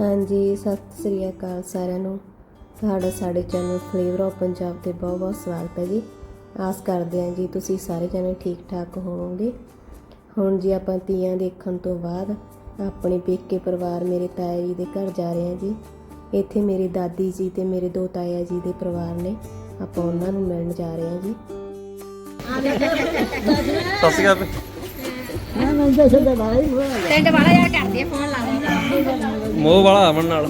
ਹਾਂਜੀ ਸਤਿ ਸ੍ਰੀ ਅਕਾਲ ਸਾਰਿਆਂ ਨੂੰ। ਤੁਹਾਡਾ ਸਾਡੇ ਚੈਨਲ ਫਲੇਵਰ ਆਫ ਪੰਜਾਬ ਤੇ ਬਹੁਤ ਬਹੁਤ ਸਵਾਗਤ ਹੈ ਜੀ। ਆਸ ਕਰਦੇ ਹਾਂ ਜੀ ਤੁਸੀਂ ਸਾਰੇ ਜਣੇ ਠੀਕ ਠਾਕ ਹੋਵੋਗੇ। ਹੁਣ ਜੀ ਆਪਾਂ ਤੀਆਂ ਦੇਖਣ ਤੋਂ ਬਾਅਦ ਆਪਣੇ ਪੇਕੇ ਪਰਿਵਾਰ ਮੇਰੇ ਤਾਇਆ ਜੀ ਦੇ ਘਰ ਜਾ ਰਹੇ ਹਾਂ ਜੀ। ਇੱਥੇ ਮੇਰੀ ਦਾਦੀ ਜੀ ਤੇ ਮੇਰੇ ਦੋ ਤਾਇਆ ਜੀ ਦੇ ਪਰਿਵਾਰ ਨੇ ਆਪਾਂ ਉਹਨਾਂ ਨੂੰ ਮਿਲਣ ਜਾ ਰਹੇ ਹਾਂ ਜੀ। ਸਤਿ ਸ਼੍ਰੀ ਅਕਾਲ। ਟੈਂਟ ਵਾਲਾ ਯਾਰ ਕਰਦੇ ਫੋਨ। ਮੋਹ ਵਾਲਾ ਆਵਣ ਨਾਲ।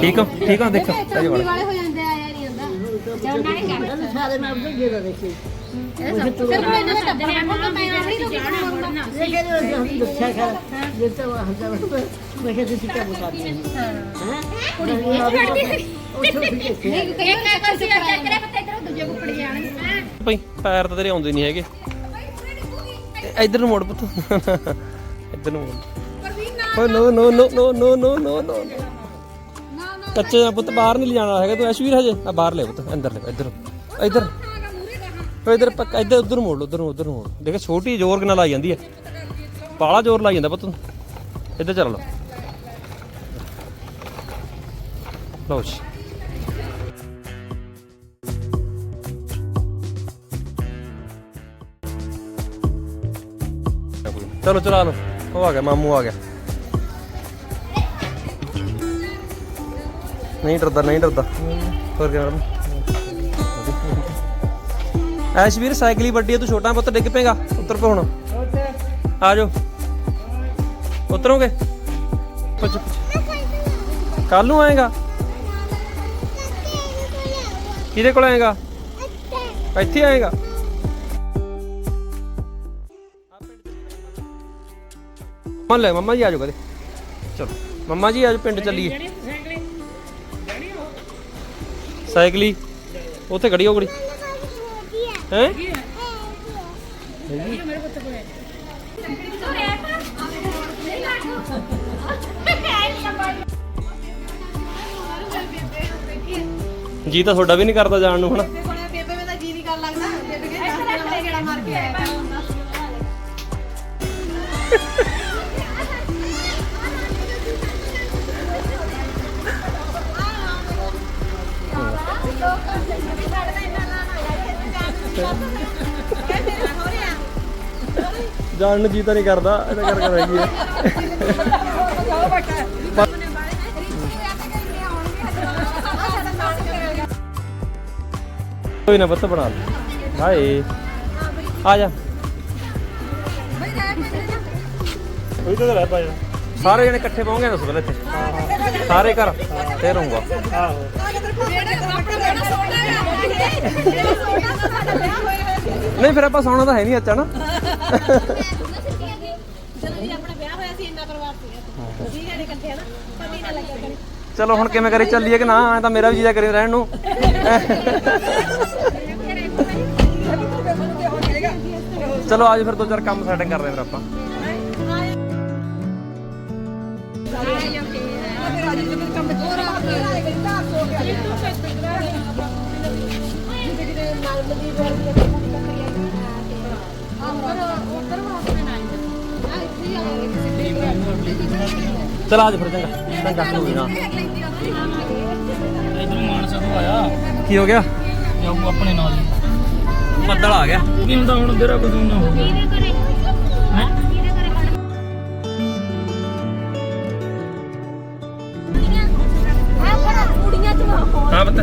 ਠੀਕ ਹੋ? ਠੀਕ ਹੋ? ਦੇਖੋ। ਆ ਯਾਰ ਇਹਦਾ ਚੌਨਾ ਨੇ ਕਰ ਸਾਰੇ ਮੈਂ ਉਹਦੇ ਗੇ ਦੇਖੀ। ਇਹ ਸਭ ਤੋਂ ਪਹਿਲਾਂ ਇਹਨਾਂ ਮੈਂ ਤਾਂ ਮੈਂ ਆਖਰੀ ਤੋਂ ਜਾਣਾ ਇਹ ਕਹਿੰਦੇ ਦੱਸਿਆ ਕਰ ਜੇ ਮੈਂ ਕਿਹਾ ਤੁਸੀਂ ਕਿਆ ਬਤਾ ਰਹੇ ਭਾਈ, ਪੈਰ ਤਾਂ ਤੇਰੇ ਆਉਂਦੇ ਨਹੀਂ ਹੈਗੇ। ਇਹ ਇੱਧਰ ਨੂੰ ਮੋੜ ਪੁੱਤ। ਇੱਧਰ ਨੂੰ ਮੋੜ। ਓ ਨੋ ਨੋ ਨੋ ਨੋ ਨੋ ਨੋ ਨੋ ਨੋ। ਕੱਚੇ ਆ ਪੁੱਤ, ਬਾਹਰ ਨਹੀਂ ਲਿਜਾਣਾ ਹੈਗਾ ਤੂੰ, ਐਸ਼ਵੀਰ ਹਜੇ। ਆ, ਬਾਹਰ ਲੈ ਪੁੱਤ, ਅੰਦਰ ਲੈ ਇੱਧਰ। ਇੱਧਰ। ਓ ਇੱਧਰ ਪੱਕਾ, ਇੱਧਰ, ਉਧਰ ਨੂੰ ਮੋੜ ਲਓ, ਉਧਰ ਨੂੰ ਉਧਰ ਨੂੰ ਮੋੜ ਦੇਖ ਛੋਟੀ ਜ਼ੋਰ ਨਾਲ ਲਾਈ ਜਾਂਦੀ ਹੈ। ਬਾਲਾ ਜ਼ੋਰ ਲਾਈ ਜਾਂਦਾ ਪੁੱਤ ਨੂੰ। ਇੱਧਰ ਚੱਲ ਲਓ। ਲਓ ਜੀ। ਚਲੋ ਚਲਾ ਲਓ ਉਹ ਆ ਗਿਆ ਮਾਮੂ ਆ ਗਿਆ ਨਹੀਂ ਡਰਦਾ ਨਹੀਂ ਡਰਦਾ ਹੋਰ ਕੀ ਮੈਡਮ ਐਸ਼ਵੀਰ ਸਾਈਕਲ ਹੀ ਵੱਡੀ ਹੈ ਤੂੰ ਛੋਟਾ ਪੁੱਤ, ਡਿੱਗ ਪੇਗਾ ਉੱਤਰ ਪੇ ਹੁਣ। ਆ ਜਾਓ। ਉਤਰੋਗੇ? ਪੁੱਛ ਕੱਲ ਨੂੰ ਆਏਗਾ? ਕਿਹਦੇ ਕੋਲ ਆਏਗਾ? ਇੱਥੇ ਆਏਗਾ? ਮੰਨ ਲੈ ਮੰਮਾ ਜੀ ਆ ਜਾਓ ਕਦੇ ਚਲੋ ਮੰਮਾ ਜੀ ਅੱਜ ਪਿੰਡ ਚੱਲੀਏ ਸਾਈਕਲੀ ਉੱਥੇ ਖੜੀ ਹੋ ਗੜੀ ਹੈ ਜੀ ਤਾਂ ਤੁਹਾਡਾ ਵੀ ਨਹੀਂ ਕਰਦਾ ਜਾਣ ਨੂੰ ਹਨਾ ਜਾਣ ਨੂੰ ਜੀ ਤਾਂ ਨਹੀਂ ਕਰਦਾ ਇਹਦਾ ਕਰ ਕਰ ਹੈਗੀ ਹੈ ਕੋਈ ਨਾ ਬੱਤ ਬਣਾ ਲੈ। ਹਾਏ। ਆ ਜਾ। ਕੋਈ ਤਾਂ ਰਹਿ ਪਾਇਆ ਸਾਰੇ ਜਣੇ ਇਕੱਠੇ ਪਾਉਂਗੇ ਦੱਸ ਪਹਿਲੇ ਇੱਥੇ। ਸਾਰੇ ਘਰ ਤੇ ਰਹੂੰਗਾ ਨਹੀਂ, ਫਿਰ ਆਪਾਂ ਸੌਣਾ ਤਾਂ ਹੈ ਨਹੀਂ ਅੱਛਾ ਨਾ ਚਲੋ, ਹੁਣ ਕਿਵੇਂ ਕਰੀ, ਚੱਲੀਏ ਕਿ ਨਾ? ਐ ਤਾਂ ਮੇਰਾ ਵੀ ਜੀਜਾ ਕਰੀ ਰਹਿਣ ਨੂੰ। ਚਲੋ ਅੱਜ ਫਿਰ, ਦੋ ਚਾਰ ਕੰਮ ਸੈਟਿੰਗ ਕਰਦੇ ਫਿਰ ਆਪਾਂ। ਚਲ ਅੱਜ ਫਿਰ ਚੰਗਾ। ਚੰਗਾ ਕੋਈ ਨਾ ਇਧਰੋਂ ਮਾਨਸਾ ਤੋਂ ਆਇਆ। ਕੀ ਹੋ ਗਿਆ? ਜਾਊ ਆਪਣੇ ਨਾਲ ਹੀ। ਬੱਦਲ ਆ ਗਿਆ। ਕੀ ਹੁੰਦਾ ਹੁਣ ਤੇਰਾ ਕਦੋਂ ਨਾ ਹੋ ਗਿਆ। ആപത്ത്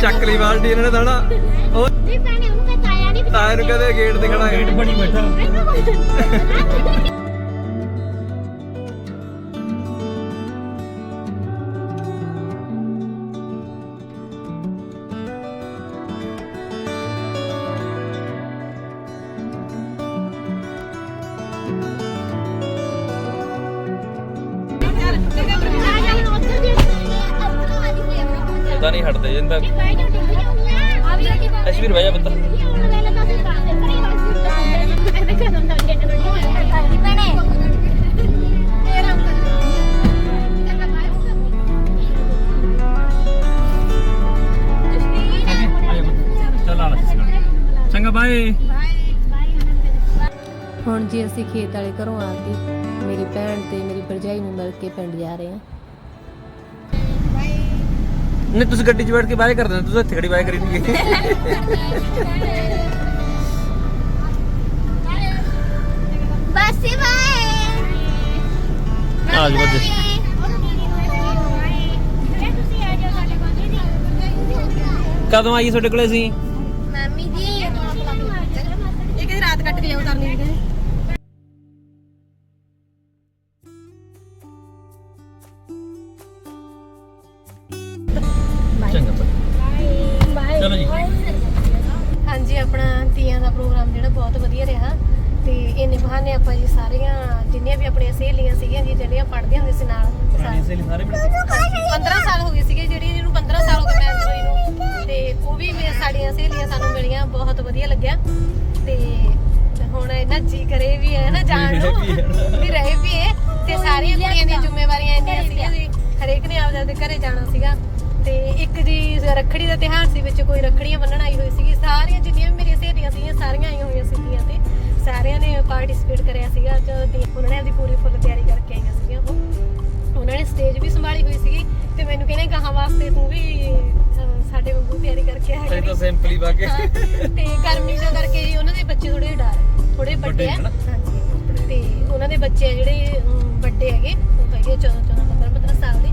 ചക്ലി വാൾഡീനതാണ് ഓ. ਤਾਂ ਇਹਨੂੰ ਕਹਦੇ ਗੇਟ ਦਿਖਣਾ ਗੇਟ ਬਣੀ ਬੈਠਾ। ਪਤਾ ਨਹੀਂ ਹਟਦੇ ਜਿੰਦਾ। ਅਸ਼ਵੀਰ ਭਾਈ ਆ ਚੰਗਾ ਬਾਏ ਹੁਣ ਜੀ ਅਸੀਂ ਖੇਤ ਵਾਲੇ ਘਰੋਂ ਆ ਕੇ ਮੇਰੀ ਭੈਣ ਤੇ ਮੇਰੀ ਭਰਜਾਈ ਨੂੰ ਮਿਲ ਕੇ ਪਿੰਡ ਜਾ ਰਹੇ ਹਾਂ। ਨਹੀਂ ਤੁਸੀਂ ਗੱਡੀ 'ਚ ਬੈਠ ਕੇ ਬਾਏ ਕਰਦੇ ਤੁਸੀਂ ਇੱਥੇ ਖੜੀ ਬਾਏ ਕਰੀ ਨਹੀਂ ਬਸ ਬਾਈ ਆ ਜੀ ਜਾਓ ਸਾਡੇ ਕੋਲ ਦੀਦੀ ਕਦੋਂ ਆਈ ਤੁਹਾਡੇ ਕੋਲੇ ਅਸੀਂ ਮਾਮੀ ਜੀ। ਇਹ ਕਿਹਦੀ ਰਾਤ ਕੱਟ ਕੇ ਲਿਆਉ ਕਰਨੀ ਦੀ ਚੰਗਾ ਪੁੱਤ ਚਲੋ ਜੀ। ਹਾਂਜੀ ਆਪਣਾ ਤੀਆਂ ਦਾ ਪ੍ਰੋਗਰਾਮ ਜਿਹੜਾ ਬਹੁਤ ਵਧੀਆ ਰਿਹਾ। ਤੇ ਇਹਨੇ ਬਹਾਨੇ ਆਪਾਂ ਜੀ ਸਾਰੀਆਂ ਜਿੰਨੀਆਂ ਵੀ ਆਪਣੀਆਂ ਸਹੇਲੀਆਂ ਸੀਗੀਆਂ ਜੀ ਜਿਹੜੀਆਂ ਪੜ੍ਹਦੀਆਂ ਹੁੰਦੇ ਸੀ ਨਾਲ ਪੁਰਾਣੀ ਸਹੇਲੀ ਸਾਰੇ ਮਿਲ ਕੇ 15 ਸਾਲ ਹੋ ਗਏ ਸੀਗੇ ਜਿਹੜੀ ਇਹਨੂੰ 15 ਸਾਲ ਹੋ ਗਏ ਮੈਰਿਜ ਹੋਈ ਨੂੰ। ਤੇ ਉਹ ਵੀ ਮੇਰੇ ਸਾਡੀਆਂ ਸਹੇਲੀਆਂ ਸਾਨੂੰ ਮਿਲੀਆਂ ਬਹੁਤ ਵਧੀਆ ਲੱਗਿਆ। ਤੇ ਹੁਣ ਇਹਨਾਂ ਜੀ ਕਰੇ ਵੀ ਹੈ ਨਾ ਜਾਣ ਨੂੰ ਵੀ ਰਹੇ ਵੀ ਹੈ। ਤੇ ਸਾਰੀਆਂ ਕੁੜੀਆਂ ਦੀਆਂ ਜ਼ਿੰਮੇਵਾਰੀਆਂ ਇੰਨੀਆਂ ਸੀਗੀਆਂ ਜੀ ਹਰੇਕ ਨੇ ਆਪਦੇ ਆਪਦੇ ਘਰੇ ਜਾਣਾ ਸੀਗਾ। ਤੇ ਇੱਕ ਜੀ ਰੱਖੜੀ ਦਾ ਤਿਉਹਾਰ ਸੀ ਵਿੱਚ ਕੋਈ ਰੱਖੜੀਆਂ ਬੰਨਣ ਆਈ ਹੋਈ ਸੀਗੀ। ਸਾਰੀਆਂ ਜਿੰਨੀਆਂ ਵੀ ਮੇਰੀਆਂ ਸਹੇਲੀਆਂ ਸੀਗੀਆਂ ਸਾਰੀਆਂ ਆਈਆਂ ਹੋਈਆਂ ਸੀਗੀਆਂ ਤੇ ਸਾਰਿਆਂ ਨੇ ਪਾਰਟਿਸਿਪੇਟ ਕਰਿਆ ਸੀਗਾ ਤੇ ਉਹਨਾਂ ਨੇ ਆਪਦੀ ਪੂਰੀ ਫੁੱਲ ਤਿਆਰੀ ਕਰਕੇ ਆਈਆਂ ਸੀਗੀਆਂ ਉਹ। ਉਹਨਾਂ ਨੇ ਸਟੇਜ ਵੀ ਸੰਭਾਲੀ ਹੋਈ ਸੀਗੀ ਤੇ ਮੈਨੂੰ ਕਹਿੰਦੇ ਗਾਹਾਂ ਵਾਸਤੇ ਤੂੰ ਵੀ ਸਾਡੇ ਵਾਂਗੂ ਤਿਆਰੀ ਕਰਕੇ ਆ ਅਸੀਂ ਤਾਂ ਸਿੰਪਲੀ ਬਾ ਕੇ। ਹਾਂ, ਤੇ ਗਰਮੀ ਦਾ ਕਰਕੇ ਜੀ ਉਹਨਾਂ ਦੇ ਬੱਚੇ ਥੋੜੇ ਡਰ ਥੋੜੇ ਵੱਡੇ ਆ? ਹਾਂਜੀ। ਤੇ ਉਹਨਾਂ ਦੇ ਬੱਚੇ ਆ ਜਿਹੜੇ ਵੱਡੇ ਹੈਗੇ ਉਹ ਹੈਗੇ 14 14 15 15 ਸਾਲ ਦੇ।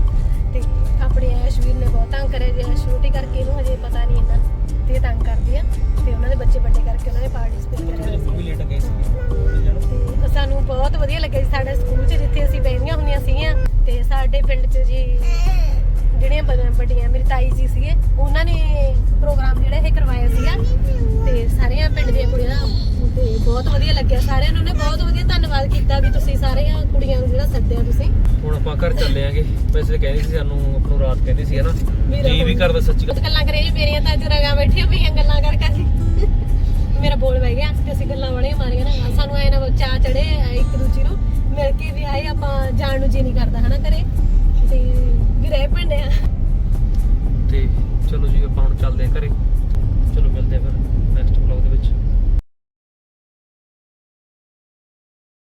ਆਪਣੇ ਐਸ਼ਵੀਰ ਨੇ ਬਹੁਤ ਤੰਗ ਕਰਿਆ ਜੀ ਛੋਟੀ ਕਰਕੇ ਇਹਨੂੰ ਹਜੇ ਪਤਾ ਨਹੀਂ ਇੰਨਾ ਤੇ ਇਹ ਤੰਗ ਕਰਦੀ ਆ ਤੇ ਉਹਨਾਂ ਦੇ ਬੱਚੇ ਵੱਡੇ ਕਰਕੇ ਉਹਨਾਂ ਨੇ ਪਾਰਟਿਸਿਪੇਟ ਕਰਿਆ ਹੋਇਆ ਸੀ ਲੇਟ ਗਏ ਸੀ ਤੇ ਸਾਨੂੰ ਬਹੁਤ ਵਧੀਆ ਲੱਗਿਆ ਜੀ ਸਾਡੇ ਸਕੂਲ 'ਚ ਜਿੱਥੇ ਅਸੀਂ ਬੈਠੀਆਂ ਹੁੰਦੀਆਂ ਸੀਗੀਆਂ ਤੇ ਸਾਡੇ ਪਿੰਡ 'ਚ ਜੀ ਜਿਹੜੀਆਂ ਵੱਡੀਆਂ ਮੇਰੀ ਤਾਈ ਜੀ ਸੀਗੇ ਉਹਨਾਂ ਨੇ ਪ੍ਰੋਗਰਾਮ ਜਿਹੜਾ ਇਹ ਕਰਵਾਇਆ ਸੀਗਾ ਤੇ ਸਾਰੀਆਂ ਪਿੰਡ ਦੀਆਂ ਕੁੜੀਆਂ ਤੇ ਬਹੁਤ ਵਧੀਆ ਲੱਗਿਆ। ਸਾਰਿਆਂ ਨੂੰ ਨੇ ਬਹੁਤ ਵਧੀਆ ਧੰਨਵਾਦ ਕੀਤਾ ਵੀ ਤੁਸੀਂ ਸਾਰੀਆਂ ਕੁੜੀਆਂ ਨੂੰ ਜਿਹੜਾ ਸੱਦਿਆ ਤੁਸੀਂ। ਹੁਣ ਆਪਾਂ ਘਰ ਚੱਲੇ ਆਂਗੇ। ਵੈਸੇ ਕਹਿੰਦੀ ਸੀ ਸਾਨੂੰ ਆਪਣੋ ਰਾਤ ਕਹਿੰਦੀ ਸੀ ਹਨਾ। ਮੇਰਾ ਜੀ ਵੀ ਹੁਣ- ਕਰਦਾ ਸੱਚੀ ਗੱਲ। ਗੱਲਾਂ ਕਰੇ ਜੀ ਮੇਰੀਆਂ ਤਾਂ ਅੱਜ ਰਗਾ ਬੈਠੀਆਂ ਪਈਆਂ ਗੱਲਾਂ ਕਰ ਕਰ। ਮੇਰਾ ਬੋਲ ਬਹਿ ਗਿਆ ਤੇ ਅਸੀਂ ਗੱਲਾਂ ਬੜੀਆਂ ਮਾਰੀਆਂ ਨਾ। ਸਾਨੂੰ ਐ ਨਾ ਚਾ ਚੜੇ ਇੱਕ ਦੂਜੀ ਨੂੰ ਮਿਲ ਕੇ ਵੀ ਆਏ ਆਪਾਂ ਜਾਣ ਨੂੰ ਜੀ ਨਹੀਂ ਕਰਦਾ ਹਨਾ ਕਰੇ ਤੇ ਵੀ ਰਹਿ ਪੈਂਦੇ ਆ। ਤੇ ਚਲੋ ਜੀ ਆਪਾਂ ਹੁਣ ਚੱਲਦੇ ਆਂ ਘਰੇ। ਚਲੋ ਮਿਲਦੇ ਆ ਫਿਰ ਨੈਕਸਟ ਵਲੌਗ ਦੇ ਵਿੱਚ।